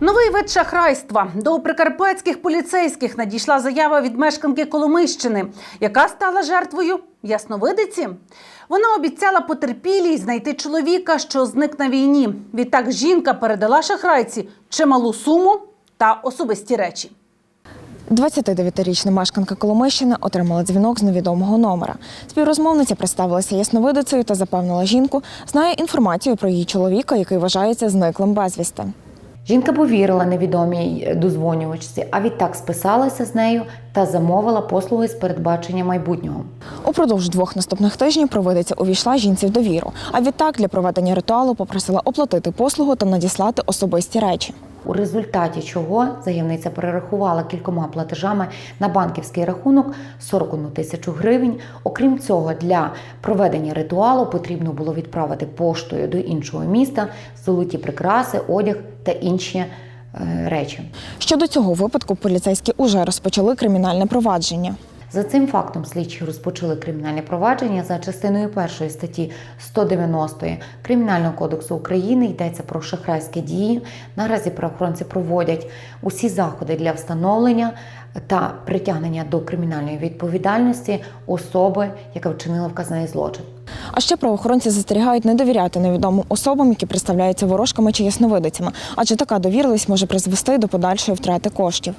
Новий вид шахрайства до прикарпатських поліцейських надійшла заява від мешканки Коломийщини, яка стала жертвою ясновидиці. Вона обіцяла потерпілій знайти чоловіка, що зник на війні. Відтак жінка передала шахрайці чималу суму та особисті речі. 29-річна мешканка Коломийщини отримала дзвінок з невідомого номера. Співрозмовниця представилася ясновидицею та запевнила жінку, знає інформацію про її чоловіка, який вважається зниклим безвісти. Жінка повірила невідомій дозвонювачці, а відтак списалася з нею та замовила послуги з передбачення майбутнього. Упродовж двох наступних тижнів провидиця увійшла жінці в довіру. А відтак для проведення ритуалу попросила оплатити послугу та надіслати особисті речі. У результаті чого заявниця перерахувала кількома платежами на банківський рахунок 41 тисячу гривень. Окрім цього, для проведення ритуалу потрібно було відправити поштою до іншого міста золоті прикраси, одяг та інші е, речі. Щодо цього випадку поліцейські уже розпочали кримінальне провадження. За цим фактом слідчі розпочали кримінальне провадження за частиною першої статті 190 Кримінального кодексу України йдеться про шахрайські дії. Наразі правоохоронці проводять усі заходи для встановлення та притягнення до кримінальної відповідальності особи, яка вчинила вказаний злочин. А ще правоохоронці застерігають не довіряти невідомим особам, які представляються ворожками чи ясновидицями, адже така довірливість може призвести до подальшої втрати коштів.